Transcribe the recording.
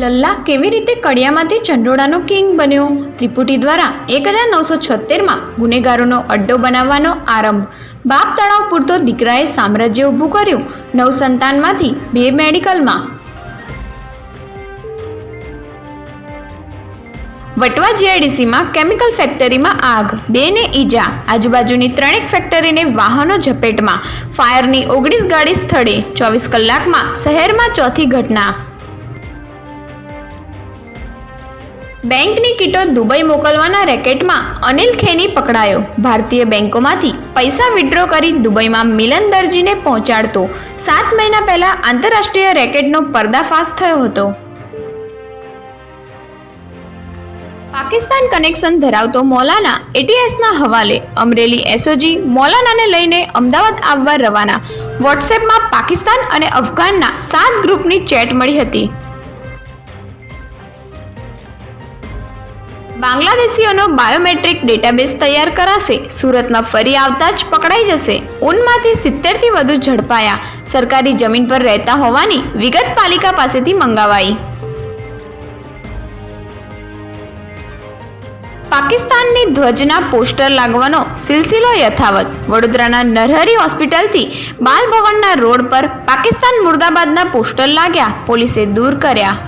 લલ્લા કેવી રીતે કડિયામાંથી ચંડોળાનો કિંગ બન્યો? ત્રિપુટી દ્વારા એક હજાર નવસો છોતેરમાં ગુનેગારોનો અડ્ડો બનાવવાનો આરંભ. બાપ તળાવ પૂરતો દીકરાએ સામ્રાજ્ય ઊભું કર્યું. નવ સંતાનમાંથી બે મેડિકલમાં. વટવા જીઆઈડીસીમાં કેમિકલ ફેક્ટરીમાં આગ. બેને ઈજા. આજુબાજુની ત્રણેક ફેક્ટરીને વાહનો ઝપેટમાં. ફાયરની ઓગણીસ ગાડી સ્થળે. ચોવીસ કલાકમાં શહેરમાં ચોથી ઘટના. બેંકની કીટો દુબઈ મોકલવાના રેકેટમાં અનિલ ખેની પકડાયો. ભારતીય બેંકોમાંથી પૈસા વિડ્રો કરી દુબઈમાં મિલન દરજીને પહોંચાડતો. સાત મહિના પહેલા આંતરરાષ્ટ્રીય રેકેટનો પર્દાફાશ થયો હતો. પાકિસ્તાન કનેક્શન ધરાવતો મૌલાના એટીએસના હવાલે અમરેલી એસઓજી મૌલાનાને લઈને અમદાવાદ આવવા રવાના. વોટ્સએપમાં પાકિસ્તાન અને અફઘાનના સાત ગ્રુપની ચેટ મળી હતી. બાંગ્લાદેશીઓનો બાયોમેટ્રિક ડેટાબેઝ તૈયાર કરાશે. સુરતમાં ફરી આવતા જ પકડાઈ જશે. ઊનમાંથી સિત્તેરથી વધુ ઝડપાયા. સરકારી જમીન પર રહેતા હોવાની વિગત પાલિકા પાસેથી મંગાવાઈ. પાકિસ્તાનની ધ્વજના પોસ્ટર લાગવાનો સિલસિલો યથાવત. વડોદરાના નરહરી હોસ્પિટલથી બાલભવનના રોડ પર પાકિસ્તાન મુર્દાબાદના પોસ્ટર લાગ્યા. પોલીસે દૂર કર્યા.